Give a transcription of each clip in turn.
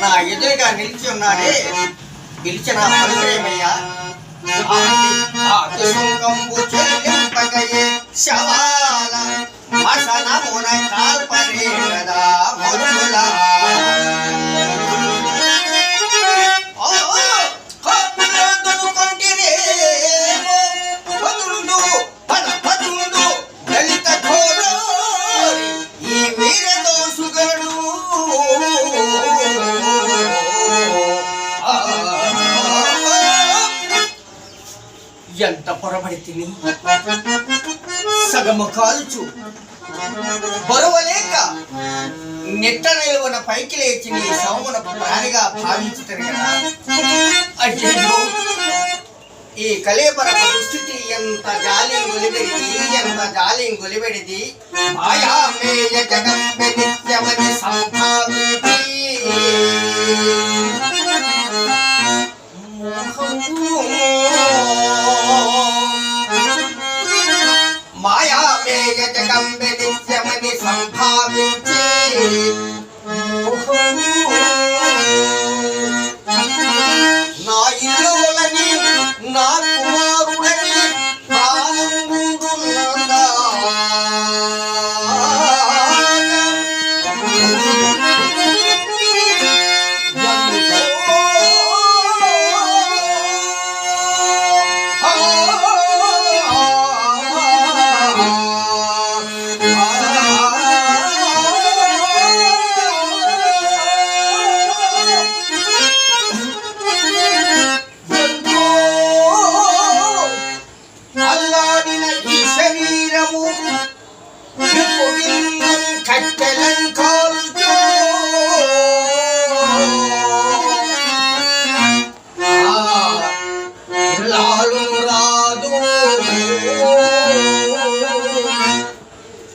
నా ఎదురుగా నిలిచి ఉన్నాడే. పిలిచిన పలుకురేమయ్యా సుంకంబు శవాల ఎంత పొరబడి తిని సగము కాల్చు. బరువలేక నెట్ట నిలువన పైకి లేచి నీ సౌమునకు ప్రాణిగా భావించుతారు కదా అయ్యో ఈ కలేబర దుస్థితి ఎంత జాలి గొలిబెడిది ఎంత జాలి గొలిబెడిది మాయామేయ జగంబె నిత్యమని సంభావితి. మాయామేయ జగంబె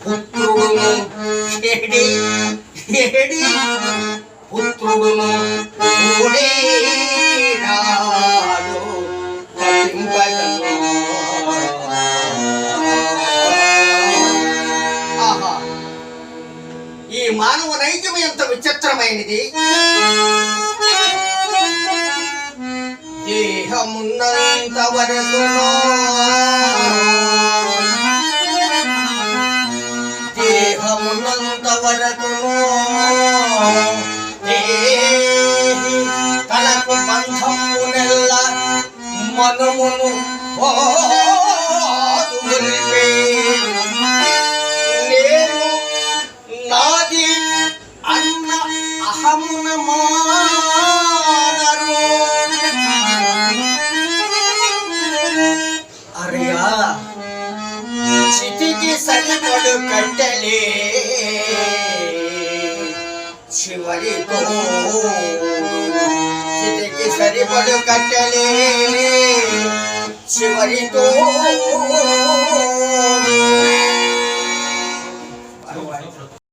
പുത്രുടുമോ എടി എടി. പുത്രുടുമോ మానవ నైజం ఎంత విచిత్రమైనది? దేహమున్నంత వరకు దేహమున్నంత వరకు తనకు బంధమునెల్ల మనమును. ఓ కట్టలే. చివరితో చితికి సరిపడు కట్టలే. చివరితో